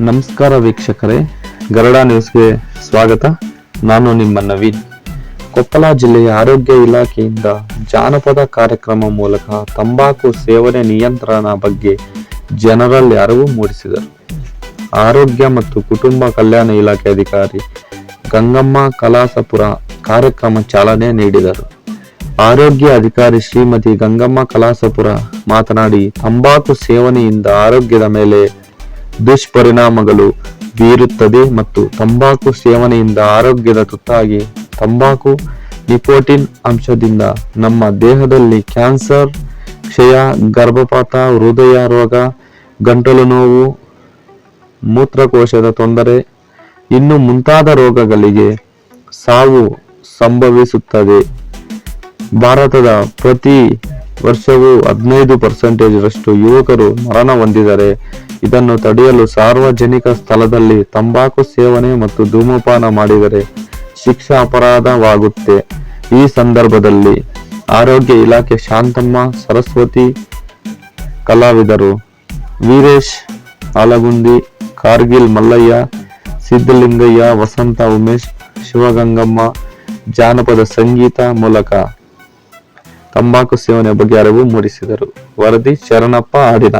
ನಮಸ್ಕಾರ ವೀಕ್ಷಕರೇ, ಗರಡ ನ್ಯೂಸ್ಗೆ ಸ್ವಾಗತ. ನಾನು ನಿಮ್ಮ ನವೀನ್. ಕೊಪ್ಪಳ ಜಿಲ್ಲೆಯ ಆರೋಗ್ಯ ಇಲಾಖೆಯಿಂದ ಜಾನಪದ ಕಾರ್ಯಕ್ರಮ ಮೂಲಕ ತಂಬಾಕು ಸೇವನೆ ನಿಯಂತ್ರಣ ಬಗ್ಗೆ ಜನರಲ್ಲಿ ಅರಿವು ಮೂಡಿಸಿದರು. ಆರೋಗ್ಯ ಮತ್ತು ಕುಟುಂಬ ಕಲ್ಯಾಣ ಇಲಾಖೆ ಅಧಿಕಾರಿ ಗಂಗಮ್ಮ ಕಲಾಸಪುರ ಕಾರ್ಯಕ್ರಮ ಚಾಲನೆ ನೀಡಿದರು. ಆರೋಗ್ಯ ಅಧಿಕಾರಿ ಶ್ರೀಮತಿ ಗಂಗಮ್ಮ ಕಲಾಸಪುರ ಮಾತನಾಡಿ, ತಂಬಾಕು ಸೇವನೆಯಿಂದ ಆರೋಗ್ಯದ ಮೇಲೆ ದುಷ್ಪರಿಣಾಮಗಳು ಬೀರುತ್ತದೆ ಮತ್ತು ತಂಬಾಕು ಸೇವನೆಯಿಂದ ಆರೋಗ್ಯದ ತುತ್ತಾಗಿ ತಂಬಾಕು ನಿಕೋಟಿನ್ ಅಂಶದಿಂದ ನಮ್ಮ ದೇಹದಲ್ಲಿ ಕ್ಯಾನ್ಸರ್, ಕ್ಷಯ, ಗರ್ಭಪಾತ, ಹೃದಯ ರೋಗ, ಗಂಟಲು ನೋವು, ಮೂತ್ರಕೋಶದ ತೊಂದರೆ, ಇನ್ನು ಮುಂತಾದ ರೋಗಗಳಿಗೆ ಸಾವು ಸಂಭವಿಸುತ್ತದೆ. ಭಾರತದ ಪ್ರತಿ ವರ್ಷವೂ ಹದಿನೈದು ಪರ್ಸೆಂಟೇಜ್ ರಷ್ಟು ಯುವಕರು ಮರಣ ಹೊಂದಿದರೆ ಇದನ್ನು ತಡೆಯಲು ಸಾರ್ವಜನಿಕ ಸ್ಥಳದಲ್ಲಿ ತಂಬಾಕು ಸೇವನೆ ಮತ್ತು ಧೂಮಪಾನ ಮಾಡಿದರೆ ಶಿಕ್ಷಾ ಅಪರಾಧವಾಗುತ್ತೆ. ಈ ಸಂದರ್ಭದಲ್ಲಿ ಆರೋಗ್ಯ ಇಲಾಖೆ ಶಾಂತಮ್ಮ, ಸರಸ್ವತಿ ಕಲಾವಿದರು ವೀರೇಶ್ ಆಲಗುಂದಿ ಕಾರ್ಗಿಲ್ ಮಲ್ಲಯ್ಯ ಸಿದ್ದಲಿಂಗಯ್ಯ ವಸಂತ ಉಮೇಶ್, ಶಿವಗಂಗಮ್ಮ, ಜಾನಪದ ಸಂಗೀತ ಮೂಲಕ ತಂಬಾಕು ಸೇವನೆ ಬಗ್ಗೆ ಅರಿವು ಮೂಡಿಸಿದರು. ವರದಿ ಶರಣಪ್ಪ ಆಡಿನ